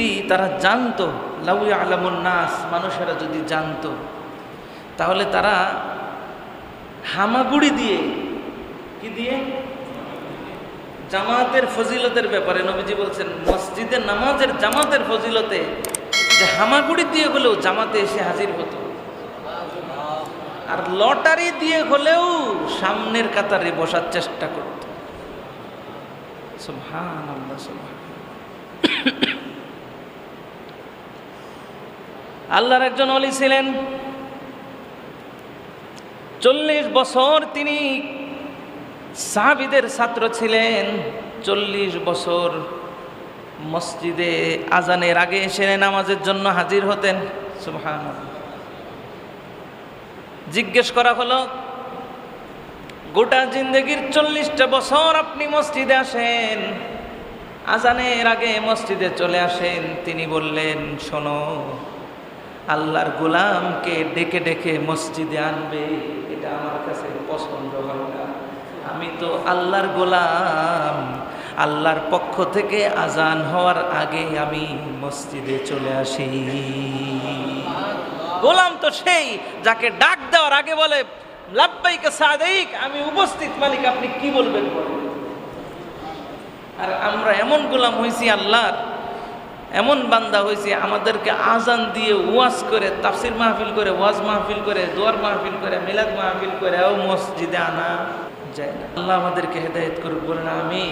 যদি তারা জানতো লাউ আলামুন নাস মানুষেরা যদি জানতো তাহলে তারা হামাগুড়ি দিয়ে কি দিয়ে? জামাতের ফজিলতের ব্যাপারে নবীজি বলছেন মসজিদে নামাজের জামাতের ফজিলতে যে হামাগুড়ি দিয়ে হলেও জামাতে এসে হাজির হতো। আর লটারি দিয়ে হলেও সামনের কাতারে বসার চেষ্টা করত। সুবহানাল্লাহ, সুবহান। আল্লাহর একজন অলি ছিলেন। চল্লিশ বছর তিনি সাহাবিদের ছাত্র ছিলেন। চল্লিশ বছর মসজিদে আজানের আগে এসে নামাজের জন্য হাজির হতেন। সুবহান জিজ্ঞেস করা হলো, গোটা জিন্দগির চল্লিশটা বছর আপনি মসজিদে আসেন, আজানের আগে মসজিদে চলে আসেন, তিনি বললেন, শোনো আল্লাহর গোলামকে ডেকে ডেকে মসজিদে আনবে, এটা আমার কাছে পছন্দ হয় না। আমি তো আল্লাহর গোলাম, আল্লাহর পক্ষ থেকে আজান হওয়ার আগে আমি মসজিদে চলে আসি। গোলাম তো সেই যাকে ডাক দেওয়ার আগে বলে, লাব্বাইকে সাদেক আমি উপস্থিত মালিক, আপনি কি বলবেন আর আমরা এমন গোলাম হয়েছি আল্লাহর এমন বান্দা হয়েছে, আমাদেরকে আজান দিয়ে ওয়াজ করে, তাফসির মাহফিল করে, ওয়াজ মাহফিল করে, দোয়ার মাহফিল করে, মিলাদ মাহফিল করে, ও মসজিদে আনা যায় না। আল্লাহ আমাদেরকে হেদায়ত করুক, বলেন আমি